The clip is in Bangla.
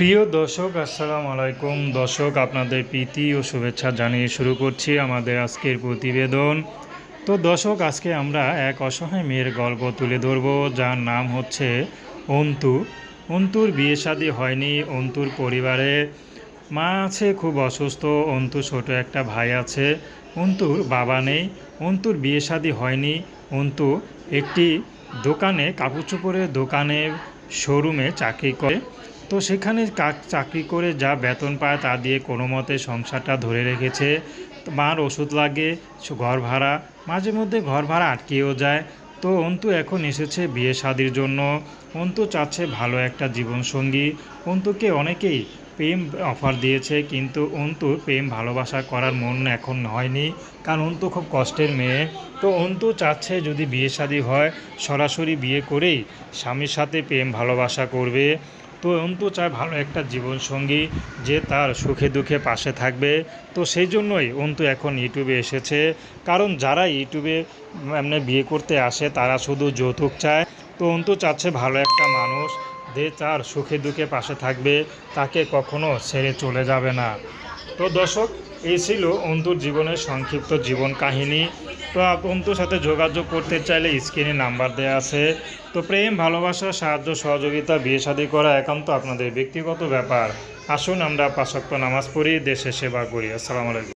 প্রিয় দর্শক, আসসালামু আলাইকুম। দর্শক, আপনাদের প্রীতি ও শুভেচ্ছা জানিয়ে শুরু করছি আমাদের আজকের প্রতিবেদন। তো দর্শক, আজকে আমরা এক অসহায় মেয়ের গল্প তুলে ধরব, যার নাম হচ্ছে অন্তু। অন্তুর বিয়ে শাদী হয়নি অন্তুর পরিবারে। মা আছে, খুব অসুস্থ। অন্তু ছোট একটা ভাই আছে। অন্তুর বাবা নেই। অন্তুর বিয়ে শাদী হয়নি। অন্তু একটি দোকানে কাপড় চোপড়ের দোকানে শোরুমে চাকরি করে। তো সেখানে চাকরি করে যা বেতন পায় তা দিয়ে কোনো মতে সংসারটা ধরে রেখেছে। মার ওষুধ লাগে ঘর ভাড়া, মাঝে মধ্যে ঘর ভাড়া আটকেও যায়। তো অন্তু এখন এসেছে বিয়ে শাদির জন্য। অন্তু চাচ্ছে ভালো একটা জীবনসঙ্গী। অন্তুকে অনেকেই প্রেম অফার দিয়েছে, কিন্তু অন্তুর প্রেম ভালোবাসা করার মন এখন হয়নি, কারণ অন্তু খুব কষ্টের মেয়ে। তো অন্তু চাচ্ছে যদি বিয়ে শাদী হয়, সরাসরি বিয়ে করেই স্বামীর সাথে প্রেম ভালোবাসা করবে। অন্তু চায় ভালো একটা জীবনসঙ্গী যে তার সুখে দুঃখে পাশে থাকবে। তো সেই জন্যই অন্তু এখন ইউটিউবে এসেছে। কারণ যারা ইউটিউবে এমনি বিয়ে করতে আসে, তারা শুধু যৌতুক চায়। তো অন্তু চাচ্ছে ভালো একটা মানুষ যে তার সুখে দুঃখে পাশে থাকবে, তাকে কখনো ছেড়ে চলে যাবে না। তো দর্শক এই ছিল অন্তুর জীবনের সংক্ষিপ্ত জীবন কাহিনী। তো অন্তুর সাথে যোগাযোগ করতে চাইলে স্ক্রিনে নাম্বার দেওয়া আছে। তো প্রেম, ভালোবাসা, সাহায্য, সহযোগিতা, বিয়ে শাদী করা একান্ত আপনাদের ব্যক্তিগত ব্যাপার। আসুন আমরা পাশক্ত নামাজ পড়ি দেশে সেবা করি। আসসালামু আলাইকুম।